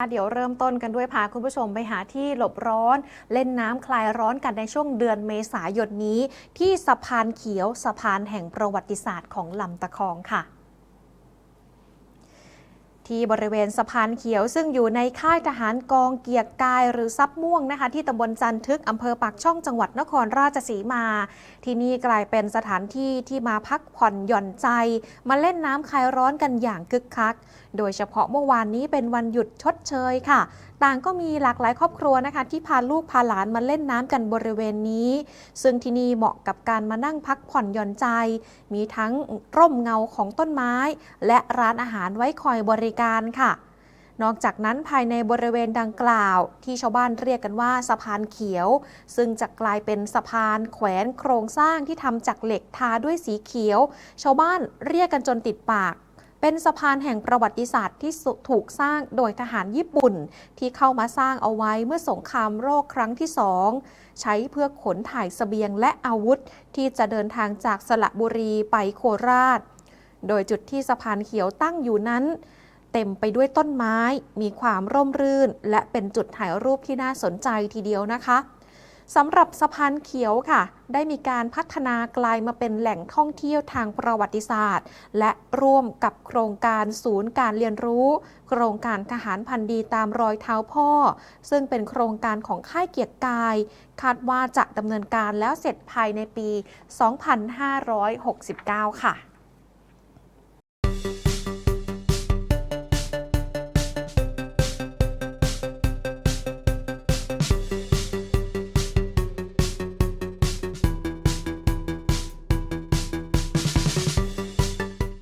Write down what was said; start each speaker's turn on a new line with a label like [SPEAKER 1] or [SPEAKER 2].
[SPEAKER 1] เดี๋ยวเริ่มต้นกันด้วยพาคุณผู้ชมไปหาที่หลบร้อน เล่นน้ำคลายร้อนกันในช่วงเดือนเมษายนนี้ ที่สะพานเขียวสะพานแห่งประวัติศาสตร์ของลำตะคองค่ะที่บริเวณสะพานเขียวซึ่งอยู่ในค่ายทหารกองเกียรกายหรือซับม่วงนะคะ ที่ตำบลจันทึกอำเภอปากช่องจังหวัดนครราชสีมา ที่นี่กลายเป็นสถานที่ที่มาพักผ่อนหย่อนใจ มาเล่นน้ำคลายร้อนกันอย่างคึกคักโดยเฉพาะเมื่อวานนี้เป็นวันหยุดชดเชยค่ะ ต่างก็มีหลากหลายครอบครัวนะคะ ที่พาลูกพาหลานมาเล่นน้ำกันบริเวณนี้ ซึ่งที่นี่เหมาะกับการมานั่งพักผ่อนหย่อนใจ มีทั้งร่มเงาของต้นไม้ และร้านอาหารไว้คอยบริการค่ะนอกจากนั้นภายในบริเวณดังกล่าว ที่ชาวบ้านเรียกกันว่าสะพานเขียว ซึ่งจะกลายเป็นสะพานแขวนโครงสร้างที่ทำจากเหล็กทาด้วยสีเขียว ชาวบ้านเรียกกันจนติดปาก เป็นสะพานแห่งประวัติศาสตร์ที่ถูกสร้างโดยทหารญี่ปุ่น ที่เข้ามาสร้างเอาไว้เมื่อสงครามโรคครั้งที่สองใช้เพื่อขนถ่ายเสบียงและอาวุธ ที่จะเดินทางจากสระบุรีไปโคราช โดยจุดที่สะพานเขียวตั้งอยู่นั้น เต็มไปด้วยต้นไม้ มีความร่มรื่น และเป็นจุดถ่ายรูปที่น่าสนใจทีเดียวนะคะ สำหรับสะพานเขียวค่ะ ได้มีการพัฒนากลายมาเป็นแหล่งท่องเที่ยวทางประวัติศาสตร์ และร่วมกับโครงการศูนย์การเรียนรู้ โครงการทหารพันดีตามรอยเท้าพ่อ ซึ่งเป็นโครงการของค่ายเกียรติกาย คาดว่าจะดำเนินการแล้วเสร็จภายในปี 2569 ค่ะ